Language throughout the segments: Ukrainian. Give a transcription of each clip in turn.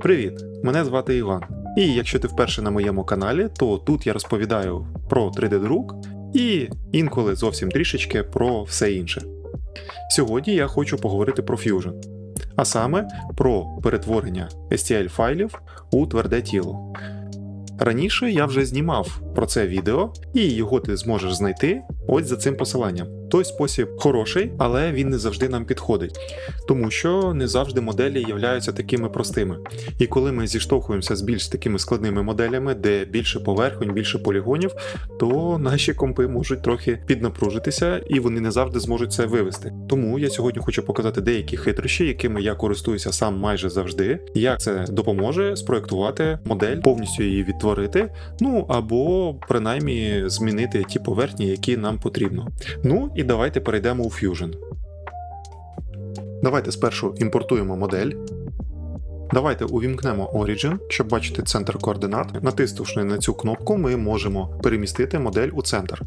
Привіт! Мене звати Іван. І якщо ти вперше на моєму каналі, то тут я розповідаю про 3D-друк і інколи зовсім трішечки про все інше. Сьогодні я хочу поговорити про Fusion, а саме про перетворення STL файлів у тверде тіло. Раніше я вже знімав про це відео, і його ти зможеш знайти ось за цим посиланням. Той спосіб хороший, але він не завжди нам підходить, тому що не завжди моделі являються такими простими. І коли ми зіштовхуємося з більш такими складними моделями, де більше поверхонь, більше полігонів, то наші компи можуть трохи піднапружитися, і вони не завжди зможуть це вивести. Тому я сьогодні хочу показати деякі хитрощі, якими я користуюся сам майже завжди, як це допоможе спроектувати модель, повністю її відтворити, ну або принаймні змінити ті поверхні, які нам потрібно. Ну і давайте перейдемо у Fusion. Давайте спершу імпортуємо модель. Давайте увімкнемо Origin, щоб бачити центр координат. Натиснувши на цю кнопку, ми можемо перемістити модель у центр.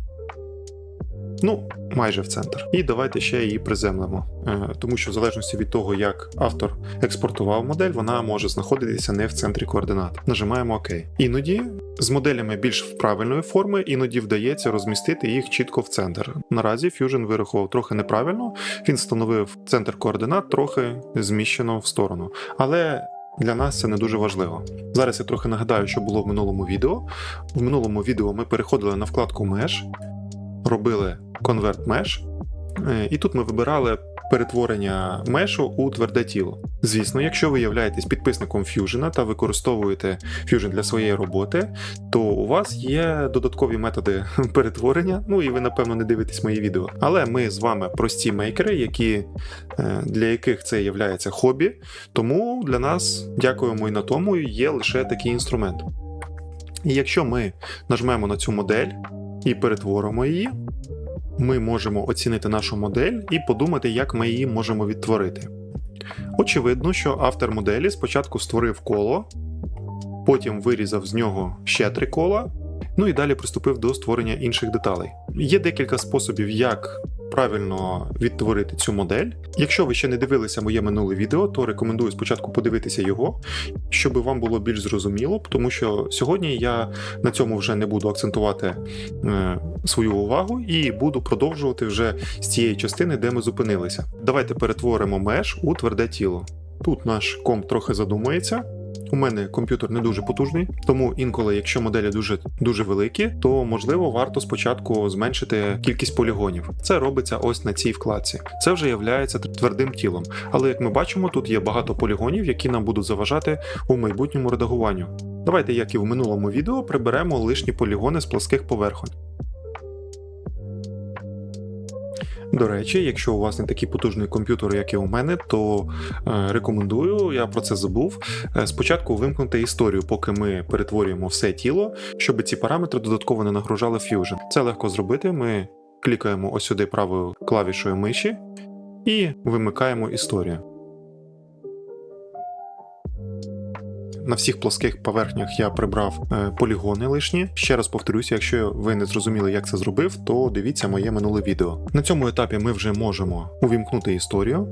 Ну, майже в центр. І давайте ще її приземлимо, Е, тому що в залежності від того, як автор експортував модель, вона може знаходитися не в центрі координат. Нажимаємо ОК. Іноді з моделями більш правильної форми, іноді вдається розмістити їх чітко в центр. Наразі Fusion вирахував трохи неправильно, він встановив центр координат трохи зміщено в сторону. Але для нас це не дуже важливо. Зараз я трохи нагадаю, що було в минулому відео. В минулому відео ми переходили на вкладку Mesh, робили Convert Mesh, е, і тут ми вибирали перетворення мешу у тверде тіло. Звісно, якщо ви являєтесь підписником Fusion та використовуєте Fusion для своєї роботи, то у вас є додаткові методи перетворення. Ну і ви напевно не дивитесь мої відео. Але ми з вами прості мейкери, які, е, для яких це є хобі. Тому для нас, дякуємо і на тому, є лише такий інструмент. І якщо ми нажмемо на цю модель і перетворимо її, ми можемо оцінити нашу модель і подумати, як ми її можемо відтворити. Очевидно, що автор моделі спочатку створив коло, потім вирізав з нього ще три кола, ну і далі приступив до створення інших деталей. Є декілька способів, як правильно відтворити цю модель. Якщо ви ще не дивилися моє минуле відео, то рекомендую спочатку подивитися його, щоб вам було більш зрозуміло, тому що сьогодні я на цьому вже не буду акцентувати е, свою увагу і буду продовжувати вже з цієї частини, де ми зупинилися. Давайте перетворимо меш у тверде тіло. Тут наш комп трохи задумується. У мене комп'ютер не дуже потужний, тому інколи, якщо моделі дуже дуже великі, то можливо варто спочатку зменшити кількість полігонів. Це робиться ось на цій вкладці. Це вже є твердим тілом. Але як ми бачимо, тут є багато полігонів, які нам будуть заважати у майбутньому редагуванню. Давайте, як і в минулому відео, приберемо лишні полігони з плоских поверхонь. До речі, якщо у вас не такий потужний комп'ютер, як і у мене, то е, рекомендую, я про це забув. Е, спочатку вимкнути історію, поки ми перетворюємо все тіло, щоб ці параметри додатково не нагружали Fusion. Це легко зробити. Ми клікаємо ось сюди правою клавішою миші і вимикаємо історію. На всіх плоских поверхнях я прибрав е, полігони лишні. Ще раз повторюся, якщо ви не зрозуміли, як це зробив, то дивіться моє минуле відео. На цьому етапі ми вже можемо увімкнути історію.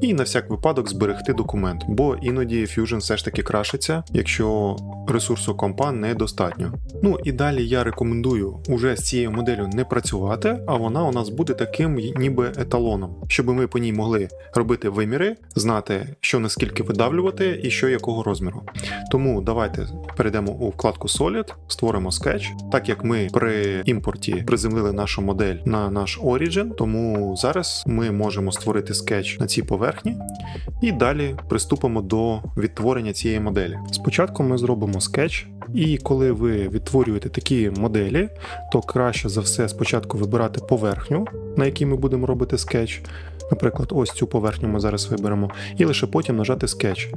І на всяк випадок зберегти документ, бо іноді Fusion все ж таки крашиться, якщо ресурсу компа недостатньо. Ну і далі я рекомендую уже з цією моделлю не працювати, а вона у нас буде таким ніби еталоном, щоб ми по ній могли робити виміри, знати, що наскільки видавлювати і що якого розміру. Тому давайте перейдемо у вкладку Solid, створимо скетч, так як ми при імпорті приземлили нашу модель на наш Origin, тому зараз ми можемо створити скетч на цій поверхні і далі приступимо до відтворення цієї моделі. Спочатку ми зробимо скетч, і коли ви відтворюєте такі моделі, то краще за все спочатку вибирати поверхню, на якій ми будемо робити скетч. Наприклад, ось цю поверхню ми зараз виберемо, і лише потім нажати скетч.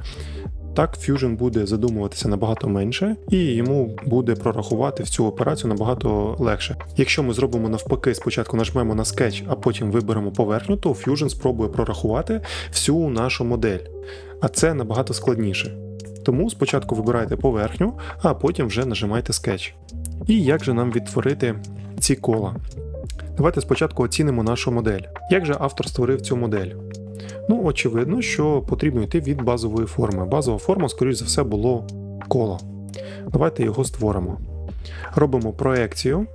Так, Fusion буде задумуватися набагато менше, і йому буде прорахувати всю операцію набагато легше. Якщо ми зробимо навпаки, спочатку нажмемо на скетч, а потім виберемо поверхню, то Fusion спробує прорахувати всю нашу модель. А це набагато складніше. Тому спочатку вибирайте поверхню, а потім вже нажимайте скетч. І як же нам відтворити ці кола? Давайте спочатку оцінимо нашу модель. Як же автор створив цю модель? Ну, очевидно, що потрібно йти від базової форми. Базова форма, скоріш за все, було коло. Давайте його створимо. Робимо проекцію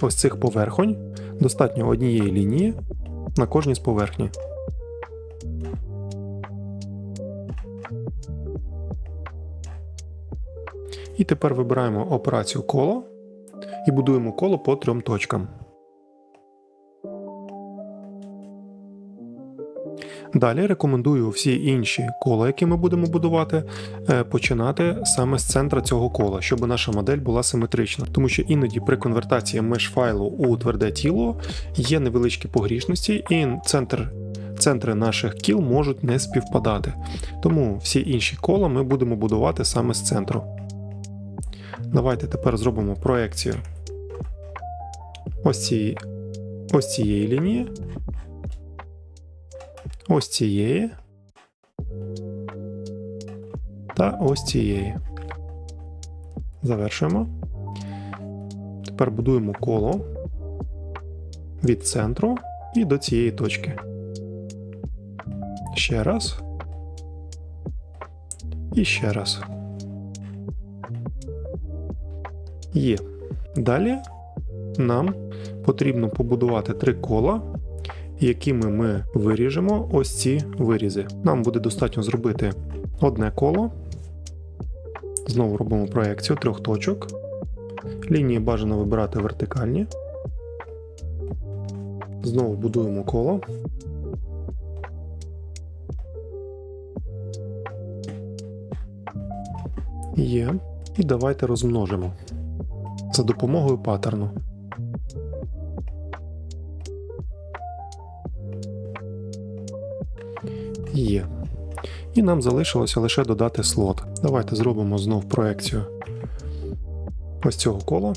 ось цих поверхонь. Достатньо однієї лінії на кожній з поверхні. І тепер вибираємо операцію коло і будуємо коло по трьом точкам. Далі рекомендую всі інші кола, які ми будемо будувати, е, починати саме з центра цього кола, щоб наша модель була симетрична. Тому що іноді при конвертації меж файлу у тверде тіло є невеличкі погрішності, і центр, центри наших кіл можуть не співпадати. Тому всі інші кола ми будемо будувати саме з центру. Давайте тепер зробимо проекцію ось цієї, ось цієї лінії ось цієї та ось цієї. Завершуємо. Тепер будуємо коло від центру і до цієї точки. Ще раз. І ще раз. Є. Далі нам потрібно побудувати три кола якими ми виріжемо ось ці вирізи. Нам буде достатньо зробити одне коло. Знову робимо проекцію трьох точок. Лінії бажано вибирати вертикальні. Знову будуємо коло. Є. І давайте розмножимо за допомогою паттерну. Є. І нам залишилося лише додати слот. Давайте зробимо знов проекцію ось цього кола.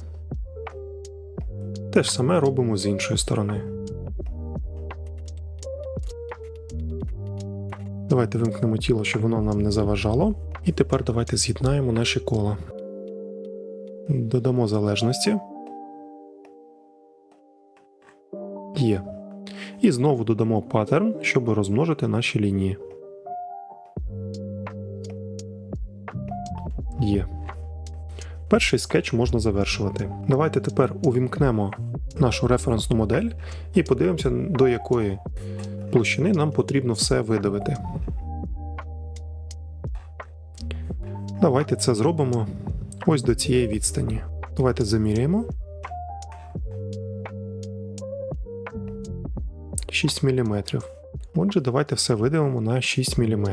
Те ж саме робимо з іншої сторони. Давайте вимкнемо тіло, щоб воно нам не заважало. І тепер давайте з'єднаємо наші кола. Додамо залежності. Є. І знову додамо паттерн, щоб розмножити наші лінії. Є. Перший скетч можна завершувати. Давайте тепер увімкнемо нашу референсну модель і подивимося, до якої площини нам потрібно все видавити. Давайте це зробимо ось до цієї відстані. Давайте заміряємо. 6 мм. Отже, давайте все видавимо на 6 мм.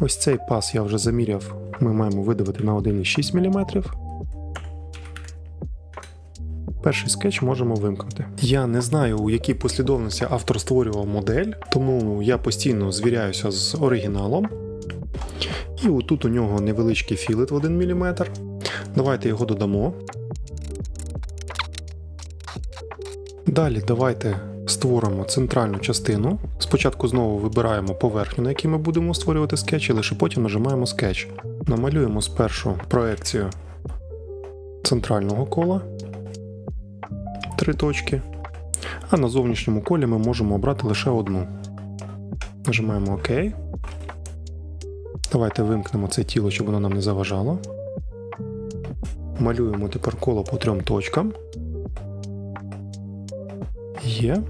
Ось цей пас я вже заміряв, ми маємо видавити на 1,6 мм. Перший скетч можемо вимкнути. Я не знаю, у якій послідовності автор створював модель, тому я постійно звіряюся з оригіналом. І отут у нього невеличкий філет в 1 мм. Давайте його додамо. Далі давайте створимо центральну частину. Спочатку знову вибираємо поверхню, на якій ми будемо створювати скетч, і лише потім нажимаємо скетч. Намалюємо спершу проекцію центрального кола. Три точки. А на зовнішньому колі ми можемо обрати лише одну. Нажимаємо ОК. Давайте вимкнемо це тіло, щоб воно нам не заважало. Малюємо тепер коло по трьом точкам. Є.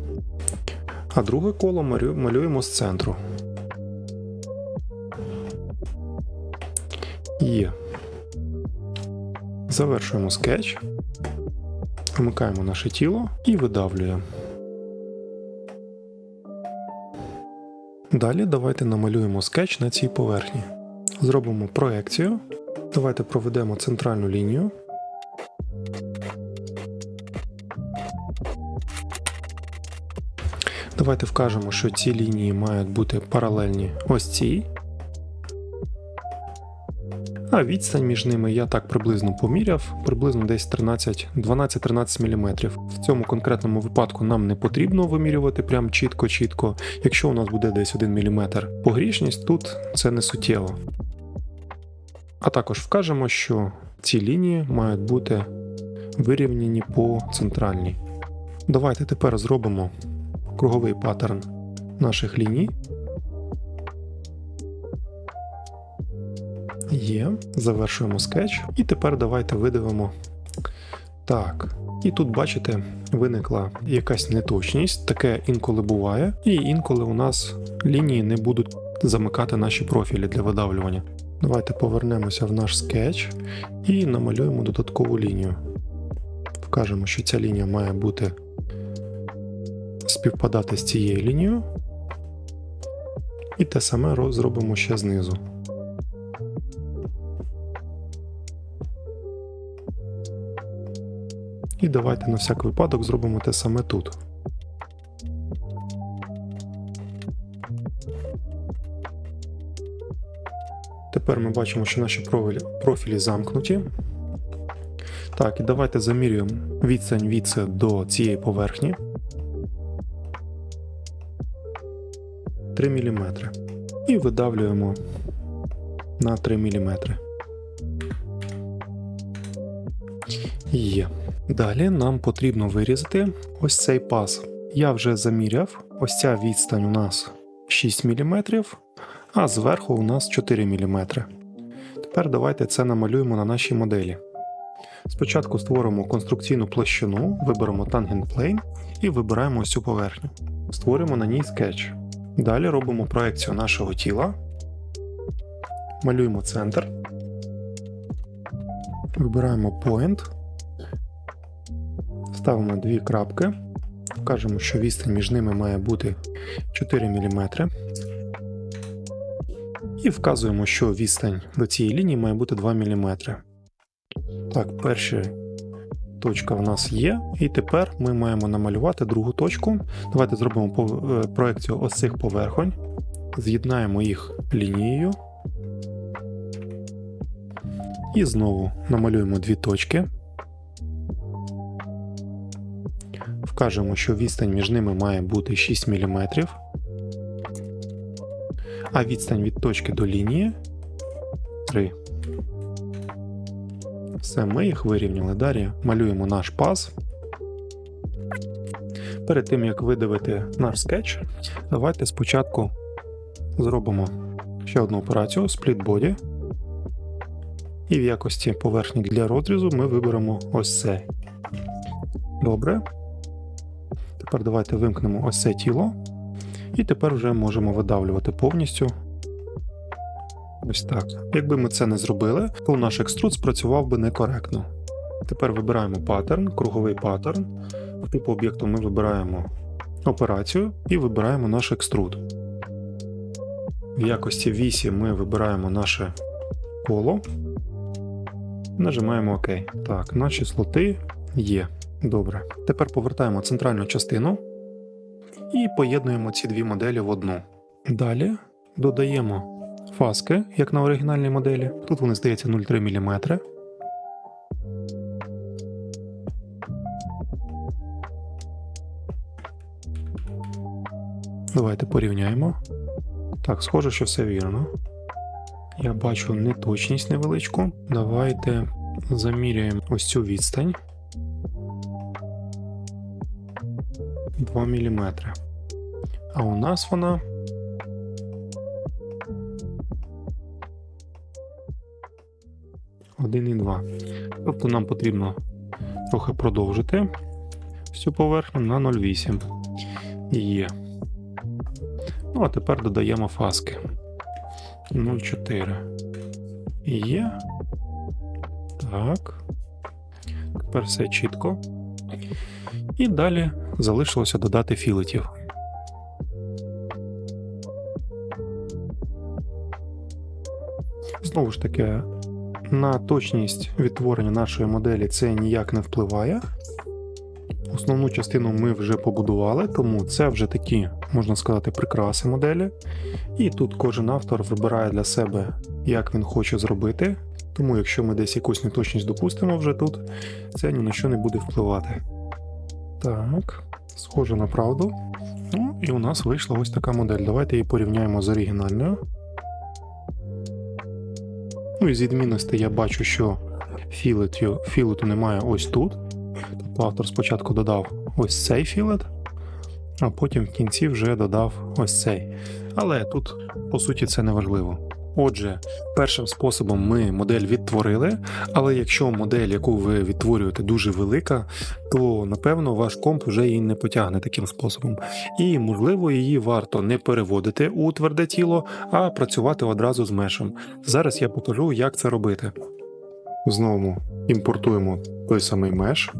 А друге коло малюємо з центру. Є. Завершуємо скетч. Вмикаємо наше тіло і видавлюємо. Далі давайте намалюємо скетч на цій поверхні. Зробимо проекцію. Давайте проведемо центральну лінію. Давайте вкажемо, що ці лінії мають бути паралельні ось цій. А відстань між ними я так приблизно поміряв, приблизно десь 12-13 мм. В цьому конкретному випадку нам не потрібно вимірювати прям чітко-чітко. Якщо у нас буде десь 1 мм погрішність, тут це не суттєво. А також вкажемо, що ці лінії мають бути вирівняні по центральній. Давайте тепер зробимо круговий паттерн наших ліній. Є, завершуємо скетч. І тепер давайте видивимо. Так. І тут, бачите, виникла якась неточність, таке інколи буває, і інколи у нас лінії не будуть замикати наші профілі для видавлювання. Давайте повернемося в наш скетч і намалюємо додаткову лінію. Вкажемо, що ця лінія має бути співпадати з цією лінією. І те саме зробимо ще знизу. І давайте на всяк випадок зробимо те саме тут. Тепер ми бачимо, що наші профілі, профілі замкнуті. Так, і давайте замірюємо відстань від це до цієї поверхні. 3 мм. І видавлюємо на 3 мм. Є. Далі нам потрібно вирізати ось цей паз. Я вже заміряв, ось ця відстань у нас 6 мм, а зверху у нас 4 мм. Тепер давайте це намалюємо на нашій моделі. Спочатку створимо конструкційну площину, виберемо Tangent Plane і вибираємо ось цю поверхню. Створимо на ній скетч. Далі робимо проекцію нашого тіла. Малюємо центр. Вибираємо Point. Ставимо дві крапки. Вкажемо, що відстань між ними має бути 4 мм. І вказуємо, що відстань до цієї лінії має бути 2 мм. Так, перша точка в нас є. І тепер ми маємо намалювати другу точку. Давайте зробимо е, проекцію ось цих поверхонь. З'єднаємо їх лінією. І знову намалюємо дві точки. Вкажемо, що відстань між ними має бути 6 мм. А відстань від точки до лінії 3. Все, ми їх вирівняли. Далі малюємо наш паз. Перед тим як видавити наш скетч, давайте спочатку зробимо ще одну операцію Split Body. І в якості поверхні для розрізу ми виберемо ось цей. Добре. Тепер давайте вимкнемо ось це тіло. І тепер вже можемо видавлювати повністю. Ось так. Якби ми це не зробили, то наш екструд спрацював би некоректно. Тепер вибираємо паттерн, круговий паттерн. В типу об'єкту ми вибираємо операцію і вибираємо наш екструд. В якості вісі ми вибираємо наше коло. Нажимаємо ОК. Так, наші слоти є. Добре. Тепер повертаємо центральну частину і поєднуємо ці дві моделі в одну. Далі додаємо фаски, як на оригінальній моделі. Тут вони здається 0,3 мм. Давайте порівняємо. Так, схоже, що все вірно. Я бачу неточність невеличку. Давайте заміряємо ось цю відстань. 2 мм. А у нас вона. Один і два. Тобто нам потрібно трохи продовжити всю поверхню на 0,8. Є. Ну, а тепер додаємо фаски. 0,4. Є. Так. Тепер все чітко. І далі залишилося додати філетів. Знову ж таки, на точність відтворення нашої моделі це ніяк не впливає. Основну частину ми вже побудували, тому це вже такі, можна сказати, прикраси моделі. І тут кожен автор вибирає для себе, як він хоче зробити. Тому, якщо ми десь якусь неточність допустимо вже тут, це ні на що не буде впливати. Так, схоже на правду. Ну, і у нас вийшла ось така модель. Давайте її порівняємо з оригінальною. Ну і з відмінностей я бачу, що філетів, філету немає ось тут. Тобто автор спочатку додав ось цей філет, а потім в кінці вже додав ось цей. Але тут, по суті, це не важливо. Отже, першим способом ми модель відтворили, але якщо модель, яку ви відтворюєте, дуже велика, то напевно ваш комп вже її не потягне таким способом. І можливо її варто не переводити у тверде тіло, а працювати одразу з мешем. Зараз я покажу, як це робити. Знову імпортуємо той самий меш.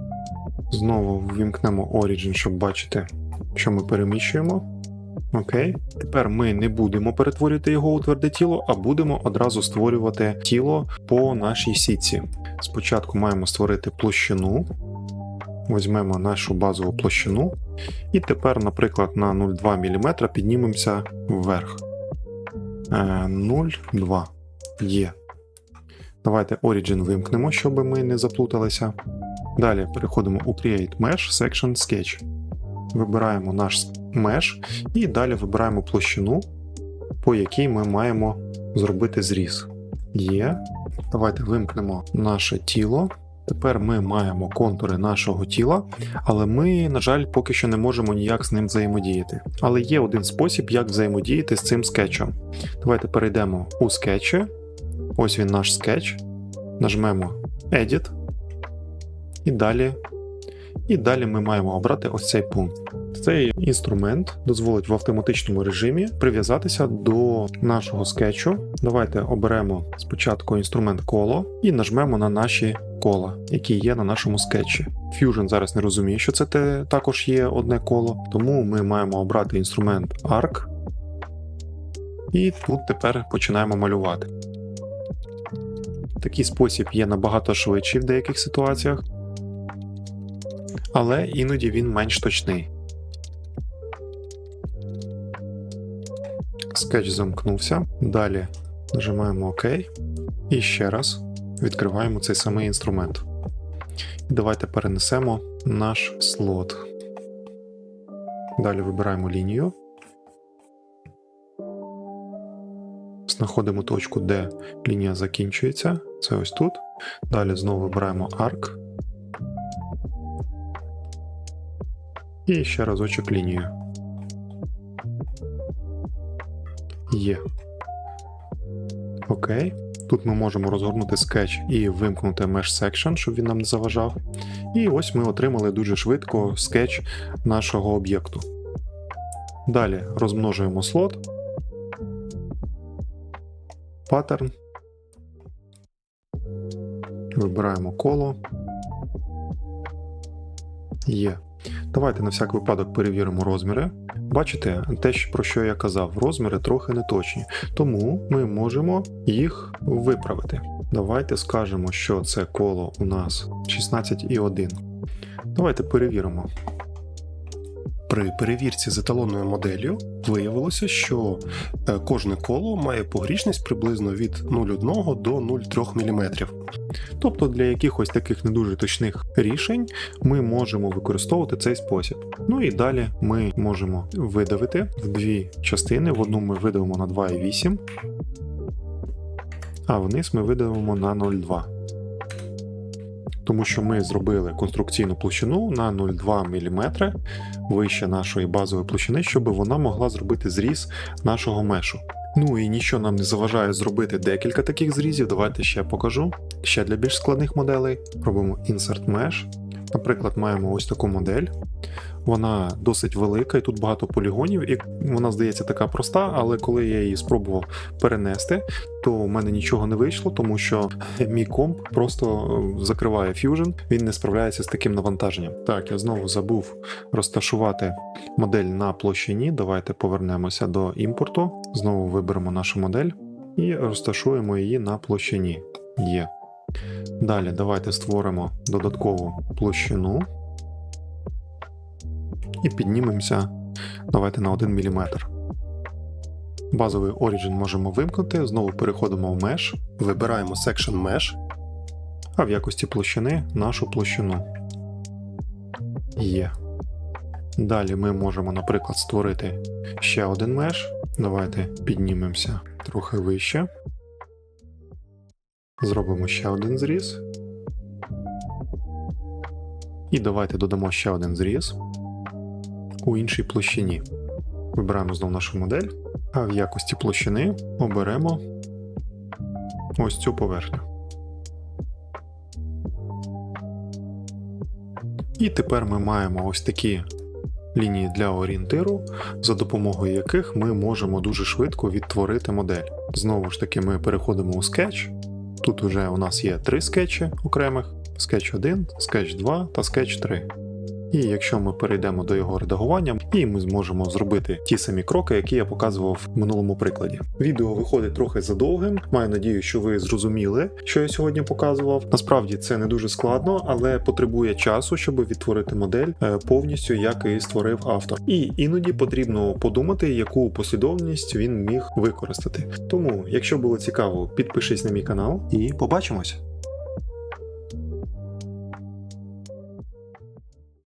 Знову ввімкнемо Origin, щоб бачити, що ми переміщуємо. Окей. Тепер ми не будемо перетворювати його у тверде тіло, а будемо одразу створювати тіло по нашій сітці. Спочатку маємо створити площину. Візьмемо нашу базову площину. І тепер, наприклад, на 0,2 мм піднімемося вверх. Е, 0,2 є. Давайте Origin вимкнемо, щоб ми не заплуталися. Далі переходимо у Create Mesh Section Sketch. Вибираємо наш Mesh і далі вибираємо площину, по якій ми маємо зробити зріз. Є. Давайте вимкнемо наше тіло. Тепер ми маємо контури нашого тіла, але ми, на жаль, поки що не можемо ніяк з ним взаємодіяти. Але є один спосіб, як взаємодіяти з цим скетчем. Давайте перейдемо у скетчі. Ось він наш скетч. Нажмемо Edit. І далі. І далі ми маємо обрати ось цей пункт. Цей інструмент дозволить в автоматичному режимі прив'язатися до нашого скетчу. Давайте оберемо спочатку інструмент коло і нажмемо на наші кола, які є на нашому скетчі. Fusion зараз не розуміє, що це також є одне коло, тому ми маємо обрати інструмент Arc. І тут тепер починаємо малювати. Такий спосіб є набагато швидший в деяких ситуаціях, але іноді він менш точний. Скетч замкнувся. Далі нажимаємо ОК. І ще раз відкриваємо цей самий інструмент. Давайте перенесемо наш слот. Далі вибираємо лінію. Знаходимо точку, де лінія закінчується. Це ось тут. Далі знову вибираємо арк. І ще разочок лінію. Є. Окей. Тут ми можемо розгорнути скетч і вимкнути Mesh Section, щоб він нам не заважав. І ось ми отримали дуже швидко скетч нашого об'єкту. Далі розмножуємо слот. Паттерн. Вибираємо коло. Є. Давайте на всяк випадок перевіримо розміри. Бачите, те, про що я казав, розміри трохи не точні, тому ми можемо їх виправити. Давайте скажемо, що це коло у нас 16,1. Давайте перевіримо. При перевірці з еталонною моделлю виявилося, що е, кожне коло має погрішність приблизно від 0,1 до 0,3 мм. Тобто для якихось таких не дуже точних рішень ми можемо використовувати цей спосіб. Ну і далі ми можемо видавити в дві частини. В одну ми видавимо на 2,8, а вниз ми видавимо на 0,2. Тому що ми зробили конструкційну площину на 0,2 мм вище нашої базової площини, щоб вона могла зробити зріз нашого мешу. Ну і нічого нам не заважає зробити декілька таких зрізів. Давайте ще покажу. Ще для більш складних моделей. Робимо Insert Mesh. Наприклад, маємо ось таку модель. Вона досить велика, і тут багато полігонів, і вона здається така проста, але коли я її спробував перенести, то у мене нічого не вийшло, тому що мій комп просто е, закриває Fusion, він не справляється з таким навантаженням. Так, я знову забув розташувати модель на площині. Давайте повернемося до імпорту. Знову виберемо нашу модель і розташуємо її на площині. Є. Далі давайте створимо додаткову площину і піднімемося давайте на 1 мм. Базовий Origin можемо вимкнути, знову переходимо в Mesh, Вибираємо Section Mesh, а в якості площини нашу площину. Є. Далі ми можемо, наприклад, створити ще один меш. Давайте піднімемося трохи вище. Зробимо ще один зріз. І давайте додамо ще один зріз у іншій площині. Вибираємо знову нашу модель, а в якості площини оберемо ось цю поверхню. І тепер ми маємо ось такі лінії для орієнтиру, за допомогою яких ми можемо дуже швидко відтворити модель. Знову ж таки, ми переходимо у скетч. Тут вже у нас є три скетчі окремих: скетч 1, скетч 2 та скетч 3. І якщо ми перейдемо до його редагування, і ми зможемо зробити ті самі кроки, які я показував в минулому прикладі. Відео виходить трохи задовгим. Маю надію, що ви зрозуміли, що я сьогодні показував. Насправді це не дуже складно, але потребує часу, щоб відтворити модель е, повністю, як і створив автор. І іноді потрібно подумати, яку послідовність він міг використати. Тому, якщо було цікаво, підпишись на мій канал і побачимось.